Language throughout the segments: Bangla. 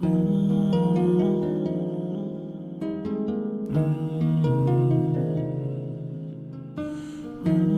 Mm-hmm. Mmm.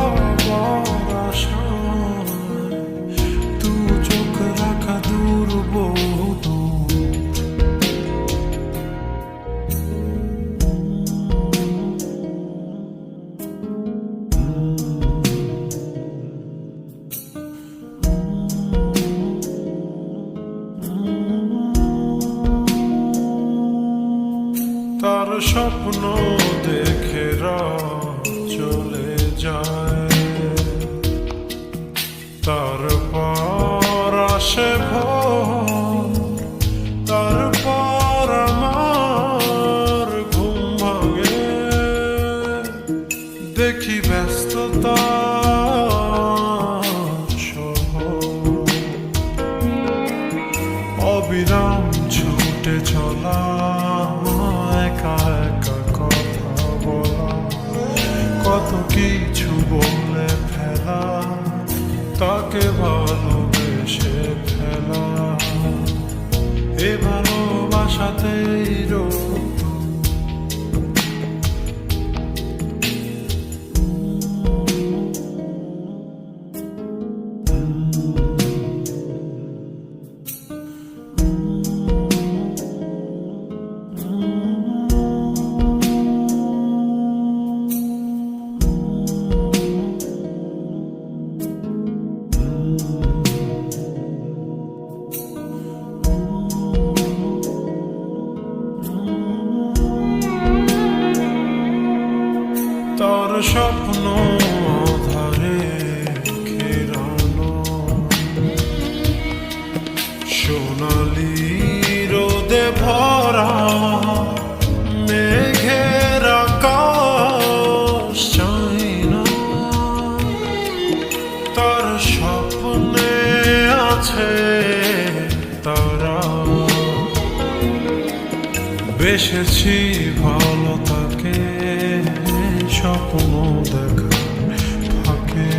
স্বপ্ন দেখে চলে যায়। তারপর আসে ভোর, তারপর আমার ঘুম ভাঙে। দেখি ব্যস্ততা অবিরাম ছুটে চলা একা একা কথা বলা কত কিছু বলে ফেলা তাকে ভালোবেসে ফেলা। এ ভালোবাসাতেই স্বপ্ন ধারে ঘেরানো সোনালি রোদে ভরা মেঘের আকাশ তার স্বপ্নে আছে তারা। বেসেছি ভালো তাকে। স্বপ্ন দেখা ফাঁকে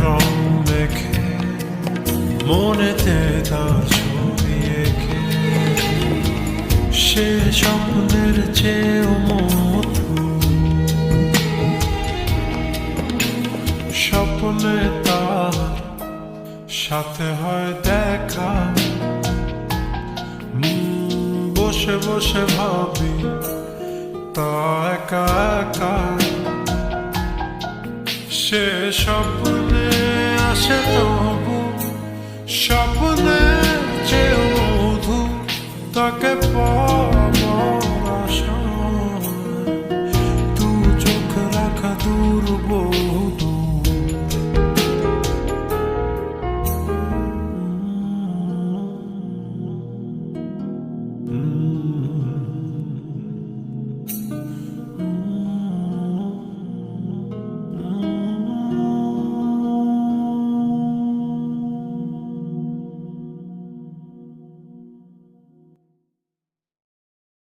রং দেখে মনেতে তার ছবি সে স্বপ্নের চেয়েও মধু স্বপ্নে তার সাথে হয় দেখা বসে বসে ভাবি তা একা একা। সে স্বপ্নে আসে তবু স্বপ্নে যে মধু তাকে পা